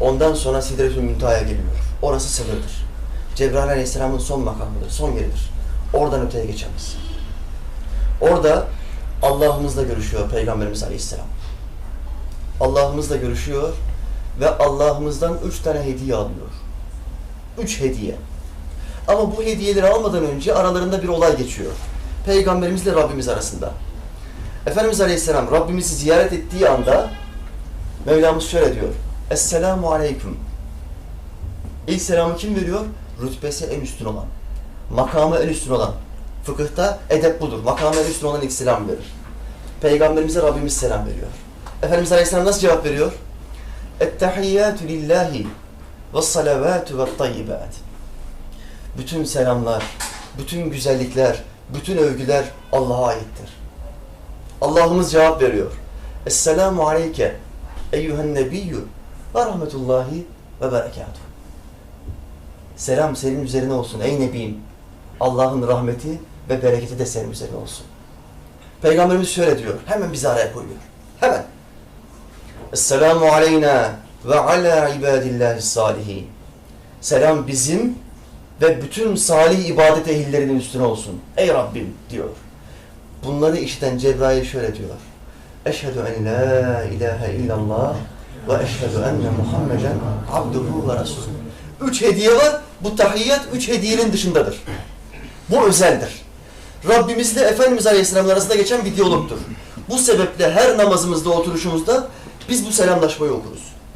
Ondan sonra Sidretül Münteha'ya geliyor. Orası sınırdır. Cebrail Aleyhisselam'ın son makamıdır, son yeridir. Oradan öteye geçemez. Orada Allah'ımızla görüşüyor Peygamberimiz Aleyhisselam. Allah'ımızla görüşüyor ve Allah'ımızdan üç tane hediye alıyor. Üç hediye. Ama bu hediyeleri almadan önce aralarında bir olay geçiyor. Peygamberimizle Rabbimiz arasında. Efendimiz Aleyhisselam Rabbimizi ziyaret ettiği anda Mevlamız şöyle diyor. Esselamu Aleyküm. İlk selamı kim veriyor? Rütbesi en üstün olan. Makamı en üstün olan. Fıkıhta edep budur. Makamı en üstün olan ilk selam verir. Peygamberimize Rabbimiz selam veriyor. Efendimiz Aleyhisselam nasıl cevap veriyor? Ettehiyyatü lillahi ve salavatü ve tayyibat. Bütün selamlar, bütün güzellikler, bütün övgüler Allah'a aittir. Allah'ımız cevap veriyor. Esselamu aleyke eyyühen nebiyyü ve rahmetullahi ve berekatuhu. Selam senin üzerine olsun ey Nebim. Allah'ın rahmeti ve bereketi de senin üzerine olsun. Peygamberimiz şöyle diyor. Hemen bizi araya koyuyor. Hemen. Esselamu aleyna ve ala ibadillahi salihin. Selam bizim ve bütün salih ibadet ehillerinin üstüne olsun. Ey Rabbim diyor. Bunları işiten Cebrail şöyle diyor. Eşhedü en la ilahe illallah ve eşhedü enne Muhammeden abduhu ve resulü. Üç hediye var. Bu tahiyyat üç hediyenin dışındadır. Bu özeldir. Rabbimizle Efendimiz Aleyhisselam arasında geçen bir diyalogtur. Bu sebeple her namazımızda, oturuşumuzda biz bu selamlaşmayı okuruz.